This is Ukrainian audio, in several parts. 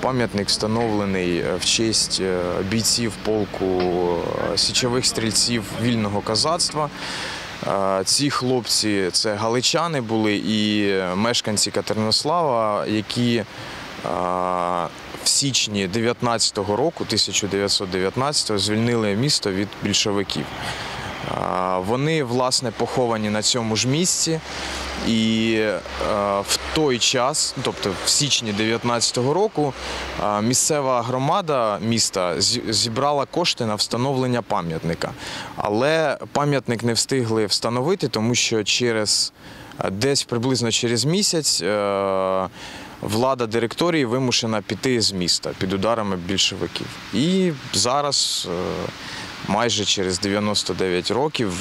Пам'ятник встановлений е, в честь е, бійців полку е, січових стрільців вільного козацтва. Е, Ці хлопці це галичани були і мешканці Катеринослава, які в січні 19-го року, 1919-го, звільнили місто від більшовиків. Вони власне поховані на цьому ж місці, і е, в той час, тобто в січні 19-го року, е, місцева громада міста зібрала кошти на встановлення пам'ятника. Але пам'ятник не встигли встановити, тому що через е, десь приблизно через місяць. Влада директорії вимушена піти з міста під ударами більшовиків. І зараз, майже через 99 років,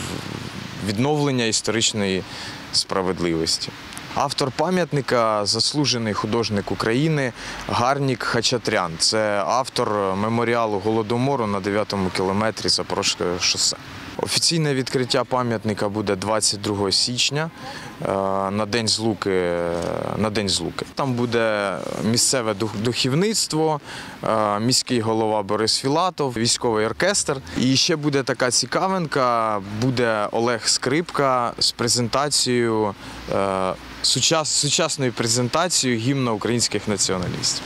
відновлення історичної справедливості. Автор пам'ятника заслужений художник України Гарнік Хачатрян. Це автор меморіалу Голодомору на 9-му кілометрі Запорожського шосе. Офіційне відкриття пам'ятника буде 22 січня е, на День Злуки. е, На День Злуки. Там буде місцеве дух- духовництво, е, міський голова Борис Філатов, військовий оркестр. І ще буде така цікавинка: буде Олег Скрипка з презентацією сучас- сучасною презентацією гімна українських націоналістів.